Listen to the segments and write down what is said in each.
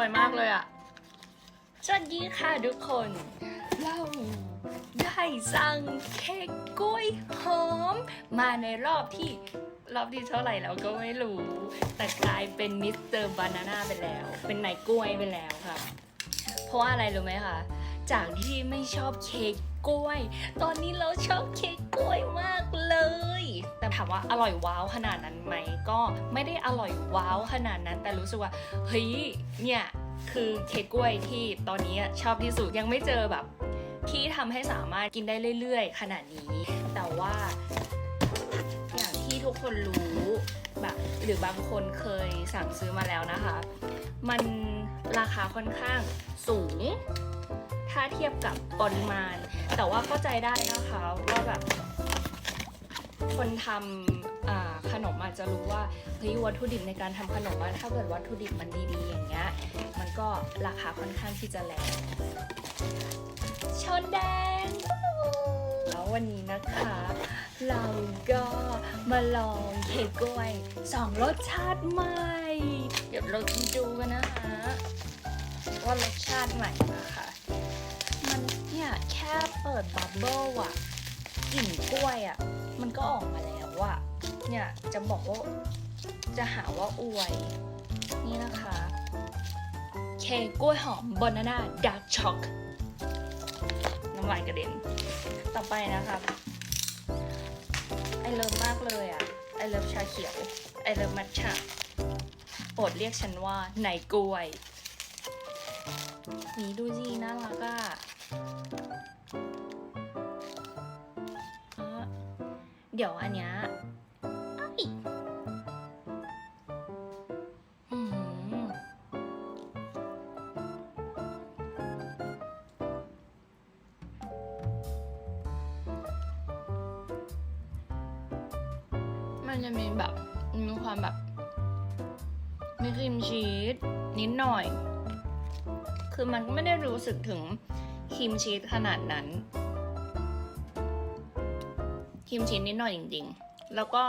ร่อยมากเลยอะสวัสดีค่ะทุกคน เราได้สั่งเค้กกล้วยหอม มาในรอบที่รอบที่เท่าไหร่แล้วก็ไม่รู้ แต่กลายเป็นมิสเตอร์บานาน่าไปแล้ว เป็นนายกล้วยไปแล้วค่ะ เพราะว่าอะไรรู้ไหมคะ จากที่ไม่ชอบเค้ก กล้วย ตอนนี้เราชอบเค้กกล้วยมากเลย แต่ถามว่าอร่อยว้าวขนาดนั้นไหม ก็ไม่ได้อร่อยว้าวขนาดนั้น แต่รู้สึกว่าเฮ้ย เนี่ยคือเค้กกล้วยที่ตอนนี้ชอบที่สุดยังไม่เจอแบบ ที่ทำให้สามารถกินได้เรื่อย ๆ ขนาดนี้ แต่ว่าอย่างที่ทุกคนรู้แบบหรือบางคนเคยสั่งซื้อมาแล้วนะคะ มันราคาค่อนข้างสูง ถ้าเทียบกับปริมาณ แต่ว่าเข้าใจได้นะคะว่าแบบ คนทำขนมอาจจะรู้ว่าเฮ้ยวัตถุดิบในการทำขนมอะถ้าเกิดวัตถุดิบมันดีๆ อย่างเงี้ยมันก็ราคาค่อนข้างที่จะแรงชนแดงแล้ววันนี้นะคะเราก็มาลองเค้กกล้วยสองรสชาติใหม่ เดี๋ยวเราจะดูกันนะคะว่ารสชาติใหม่ บับเบิลอะกลิ่นกล้วยอะมันก็ออกมาแล้วอะเนี่ยจะบอกว่าจะหาว่าอวย นี่นะคะ เค้กกล้วยหอมบานาน่าดาร์กช็อกน้ำลายกระเด็น ต่อไปนะคะไอเลิฟมากเลยอะไอเลิฟชาเขียวไอเลิฟมัทฉะโปรดเรียกฉันว่าไหนกล้วยนี่ดูจีน่ารักอะ เดี๋ยวอันเนี้ยมันจะมีแบบมีความแบบ มีครีมชีสนิดหน่อย คือมันก็ไม่ได้รู้สึกถึงครีมชีสขนาดนั้น ครีมชีสนิดหน่อยจริงๆ แล้วก็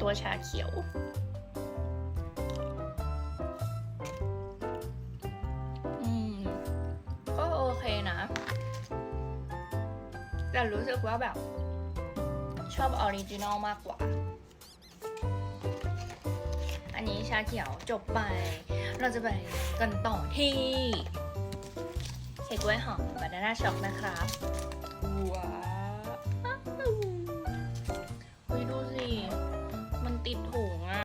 ตัวชาเขียวอืมก็โอเคนะ แต่รู้สึกว่าแบบ ชอบออริจินอลมากกว่า อันนี้ชาเขียวจบไป เราจะไปกันต่อที่เค้กกล้วยหอมบานาน่าช็อกนะครับ ว้าว